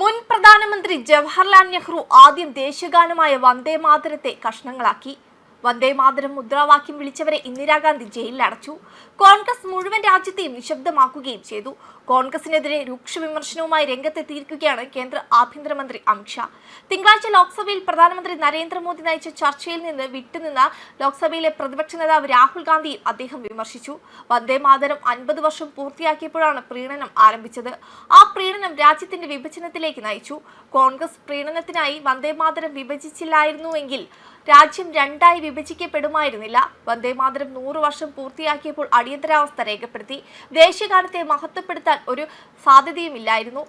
മുൻ പ്രധാനമന്ത്രി ജവഹർലാൽ നെഹ്റു ആദ്യം ദേശീയഗാനമായ വന്ദേ മാതരത്തെ കഷ്ണങ്ങളാക്കി. വന്ദേ മാതരം മുദ്രാവാക്യം വിളിച്ചവരെ ഇന്ദിരാഗാന്ധി ജയിലിൽ അടച്ചു. കോൺഗ്രസ് മുഴുവൻ രാജ്യത്തെയും നിശബ്ദമാക്കുകയും ചെയ്തു. കോൺഗ്രസിനെതിരെ രൂക്ഷ വിമർശനവുമായി രംഗത്തെത്തിയിരിക്കുകയാണ് കേന്ദ്ര ആഭ്യന്തരമന്ത്രി അമിത്ഷാ തിങ്കളാഴ്ച ലോക്സഭയിൽ പ്രധാനമന്ത്രി നരേന്ദ്രമോദി നയിച്ച ചർച്ചയിൽ നിന്ന് വിട്ടുനിന്ന ലോക്സഭയിലെ പ്രതിപക്ഷ നേതാവ് രാഹുൽ ഗാന്ധിയും അദ്ദേഹം വിമർശിച്ചു. വന്ദേ മാതരം അൻപത് വർഷം പൂർത്തിയാക്കിയപ്പോഴാണ് പ്രീണനം ആരംഭിച്ചത്. ആ പ്രീണനം രാജ്യത്തിന്റെ വിഭജനത്തിലേക്ക് നയിച്ചു. കോൺഗ്രസ് പ്രീണനത്തിനായി വന്ദേ മാതരം വിഭജിച്ചില്ലായിരുന്നുവെങ്കിൽ രാജ്യം രണ്ടായി വിഭജിക്കപ്പെടുമായിരുന്നില്ല. വന്ദേമാതരം നൂറു വർഷം പൂർത്തിയാക്കിയപ്പോൾ അടിയന്തരാവസ്ഥ രേഖപ്പെടുത്തി. ദേശീയഗാനത്തെ മഹത്വപ്പെടുത്താൻ ഒരു സാധ്യതയുമില്ലായിരുന്നു.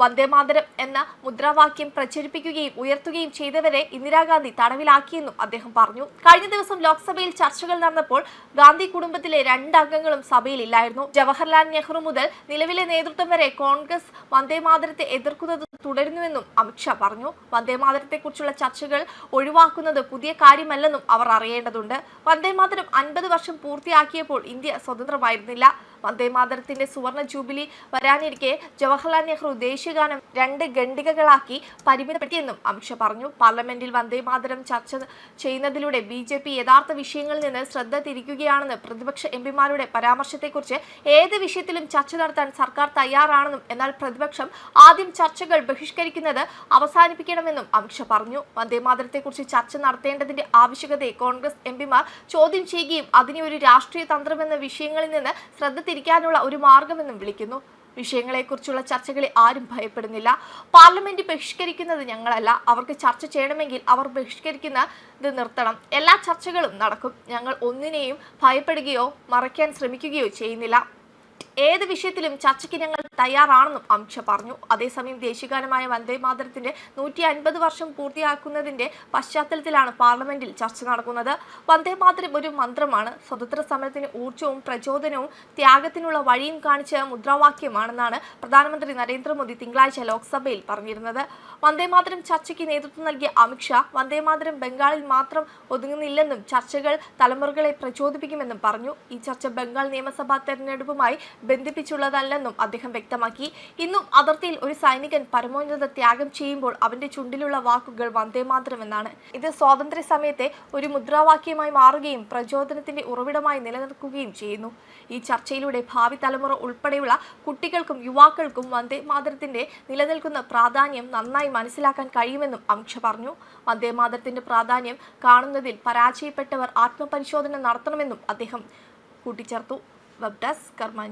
വന്ദേമാതരം എന്ന മുദ്രാവാക്യം പ്രചരിപ്പിക്കുകയും ഉയർത്തുകയും ചെയ്തവരെ ഇന്ദിരാഗാന്ധി തടവിലാക്കിയെന്നും അദ്ദേഹം പറഞ്ഞു. കഴിഞ്ഞ ദിവസം ലോക്സഭയിൽ ചർച്ചകൾ നടന്നപ്പോൾ ഗാന്ധി കുടുംബത്തിലെ രണ്ട് അംഗങ്ങളും സഭയിലില്ലായിരുന്നു. ജവഹർലാൽ നെഹ്റു മുതൽ നിലവിലെ നേതൃത്വം വരെ കോൺഗ്രസ് വന്ദേമാതരത്തെ എതിർക്കുന്നത് തുടരുന്നുവെന്നും അമിത്ഷാ പറഞ്ഞു. വന്ദേമാതരത്തെക്കുറിച്ചുള്ള ചർച്ചകൾ ഒഴിവാക്കുന്നത് പുതിയ കാര്യമല്ലെന്നും അവർ അറിയേണ്ടതുണ്ട്. വന്ദേമാതരം അൻപത് വർഷം പൂർത്തിയാക്കിയപ്പോൾ ഇന്ത്യ സ്വതന്ത്രമായിരുന്നില്ല. വന്ദേമാതരത്തിന്റെ സുവർണ ജൂബിലി വരാനിരിക്കെ ജവഹർലാൽ നെഹ്റു ദേശീയഗാനം രണ്ട് ഖണ്ഡികകളാക്കി പരിമിതപ്പെടുത്തിയെന്നും അമിത്ഷാ പറഞ്ഞു. പാർലമെന്റിൽ വന്ദേമാതരം ചർച്ച ചെയ്യുന്നതിലൂടെ ബി ജെ പി യഥാർത്ഥ വിഷയങ്ങളിൽ നിന്ന് ശ്രദ്ധ തിരിക്കുകയാണെന്ന് പ്രതിപക്ഷ എംപിമാരുടെ പരാമർശത്തെക്കുറിച്ച് ഏത് വിഷയത്തിലും ചർച്ച നടത്താൻ സർക്കാർ തയ്യാറാണെന്നും എന്നാൽ പ്രതിപക്ഷം ആദ്യം ചർച്ചകൾ ബഹിഷ്കരിക്കുന്നത് അവസാനിപ്പിക്കണമെന്നും അമിത്ഷാ പറഞ്ഞു. വന്ദേമാതരത്തെക്കുറിച്ച് ചർച്ച നടത്തേണ്ടതിന്റെ ആവശ്യകതയെ കോൺഗ്രസ് എംപിമാർ ചോദ്യം ചെയ്യുകയും അതിനെ ഒരു രാഷ്ട്രീയ തന്ത്രമെന്ന വിഷയങ്ങളിൽ നിന്ന് ശ്രദ്ധ തിരിക്കാനുള്ള ഒരു മാർഗമെന്നും വിളിക്കുന്നു. വിഷയങ്ങളെക്കുറിച്ചുള്ള ചർച്ചകളെ ആരും ഭയപ്പെടുന്നില്ല. പാർലമെന്റ് ബഹിഷ്കരിക്കുന്നത് ഞങ്ങളല്ല. അവർക്ക് ചർച്ച ചെയ്യണമെങ്കിൽ അവർ ബഹിഷ്കരിക്കുന്നത് നിർത്തണം. എല്ലാ ചർച്ചകളും നടക്കും. ഞങ്ങൾ ഒന്നിനെയും ഭയപ്പെടുകയോ മറയ്ക്കാൻ ശ്രമിക്കുകയോ ചെയ്യുന്നില്ല. ഏത് വിഷയത്തിലും ചർച്ചയ്ക്ക് ഞങ്ങൾ തയ്യാറാണെന്നും അമിത്ഷാ പറഞ്ഞു. അതേസമയം ദേശീയഗാനമായ വന്ദേ മാതരത്തിന്റെ നൂറ്റി അൻപത് വർഷം പൂർത്തിയാക്കുന്നതിന്റെ പശ്ചാത്തലത്തിലാണ് പാർലമെന്റിൽ ചർച്ച നടക്കുന്നത്. വന്ദേ മാതരം ഒരു മന്ത്രമാണ്. സ്വതന്ത്ര സമരത്തിന് ഊർജവും പ്രചോദനവും ത്യാഗത്തിനുള്ള വഴിയും കാണിച്ച മുദ്രാവാക്യമാണെന്നാണ് പ്രധാനമന്ത്രി നരേന്ദ്രമോദി തിങ്കളാഴ്ച ലോക്സഭയിൽ പറഞ്ഞിരുന്നത്. വന്ദേ മാതരം ചർച്ചയ്ക്ക് നേതൃത്വം നൽകിയ അമിത്ഷാ വന്ദേ മാതരം ബംഗാളിൽ മാത്രം ഒതുങ്ങുന്നില്ലെന്നും ചർച്ചകൾ തലമുറകളെ പ്രചോദിപ്പിക്കുമെന്നും പറഞ്ഞു. ഈ ചർച്ച ബംഗാൾ നിയമസഭാ തെരഞ്ഞെടുപ്പുമായി ബന്ധിപ്പിച്ചുള്ളതല്ലെന്നും അദ്ദേഹം വ്യക്തമാക്കി. ഇന്നും അതിർത്തിയിൽ ഒരു സൈനികൻ പരമോന്നത ത്യാഗം ചെയ്യുമ്പോൾ അവന്റെ ചുണ്ടിലുള്ള വാക്കുകൾ വന്ദേമാതരം എന്നാണ് ഇത് സ്വാതന്ത്ര്യ സമയത്തെ ഒരു മുദ്രാവാക്യമായി മാറുകയും പ്രചോദനത്തിന്റെ ഉറവിടമായി നിലനിൽക്കുകയും ചെയ്യുന്നു. ഈ ചർച്ചയിലൂടെ ഭാവി തലമുറ ഉൾപ്പെടെയുള്ള കുട്ടികൾക്കും യുവാക്കൾക്കും വന്ദേ മാതരത്തിന്റെ നിലനിൽക്കുന്ന പ്രാധാന്യം നന്നായി മനസ്സിലാക്കാൻ കഴിയുമെന്നും അമിത്ഷാ പറഞ്ഞു. വന്ദേ മാതരത്തിന്റെ പ്രാധാന്യം കാണുന്നതിൽ പരാജയപ്പെട്ടവർ ആത്മപരിശോധന നടത്തണമെന്നും അദ്ദേഹം കൂട്ടിച്ചേർത്തു. വെബ് ഡെസ്ക് കർമ്മ